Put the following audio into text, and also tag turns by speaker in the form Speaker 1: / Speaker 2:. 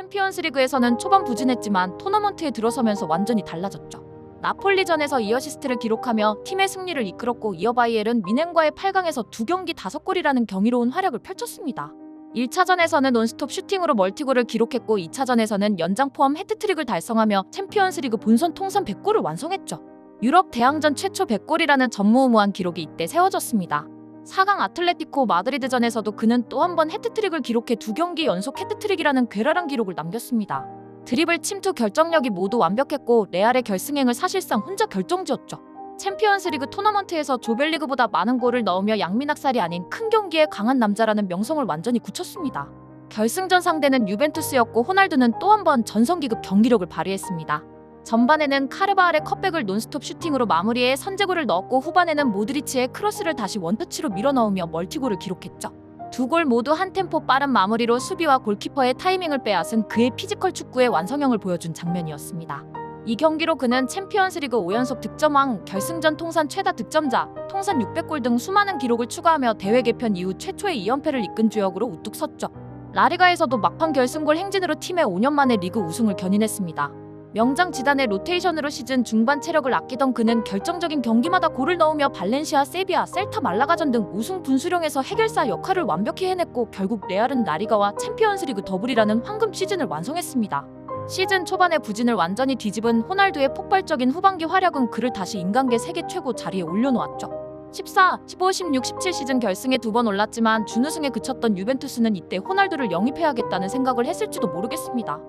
Speaker 1: 챔피언스리그에서는 초반 부진했지만 토너먼트에 들어서면서 완전히 달라졌죠. 나폴리전에서 2어시스트를 기록하며 팀의 승리를 이끌었고 이어 바이엘은 미넨과의 8강에서 두 경기 다섯 골이라는 경이로운 활약을 펼쳤습니다. 1차전에서는 논스톱 슈팅으로 멀티골을 기록했고 2차전에서는 연장 포함 해트트릭을 달성하며 챔피언스리그 본선 통산 100골을 완성했죠. 유럽 대항전 최초 100골이라는 전무후무한 기록이 이때 세워졌습니다. 4강 아틀레티코 마드리드전에서도 그는 또 한번 해트트릭을 기록해 두 경기 연속 해트트릭이라는 괴랄한 기록을 남겼습니다. 드리블 침투 결정력이 모두 완벽했고 레알의 결승행을 사실상 혼자 결정지었죠. 챔피언스리그 토너먼트에서 조별리그보다 많은 골을 넣으며 양민학살이 아닌 큰 경기에 강한 남자라는 명성을 완전히 굳혔습니다. 결승전 상대는 유벤투스였고 호날두는 또 한 번 전성기급 경기력을 발휘했습니다. 전반에는 카르바알의 컵백을 논스톱 슈팅으로 마무리해 선제골을 넣었고 후반에는 모드리치의 크로스를 다시 원터치로 밀어넣으며 멀티골을 기록했죠. 두 골 모두 한 템포 빠른 마무리로 수비와 골키퍼의 타이밍을 빼앗은 그의 피지컬 축구의 완성형을 보여준 장면이었습니다. 이 경기로 그는 챔피언스리그 5연속 득점왕, 결승전 통산 최다 득점자, 통산 600골 등 수많은 기록을 추가하며 대회 개편 이후 최초의 2연패를 이끈 주역으로 우뚝 섰죠. 라리가에서도 막판 결승골 행진으로 팀의 5년 만에 리그 우승을 견인했습니다. 명장 지단의 로테이션으로 시즌 중반 체력을 아끼던 그는 결정적인 경기마다 골을 넣으며 발렌시아, 세비야, 셀타 말라가전 등 우승 분수령에서 해결사 역할을 완벽히 해냈고 결국 레알은 라리가와 챔피언스리그 더블이라는 황금 시즌을 완성했습니다. 시즌 초반의 부진을 완전히 뒤집은 호날두의 폭발적인 후반기 활약은 그를 다시 인간계 세계 최고 자리에 올려놓았죠. 14, 15, 16, 17 시즌 결승에 두 번 올랐지만 준우승에 그쳤던 유벤투스는 이때 호날두를 영입해야겠다는 생각을 했을지도 모르겠습니다.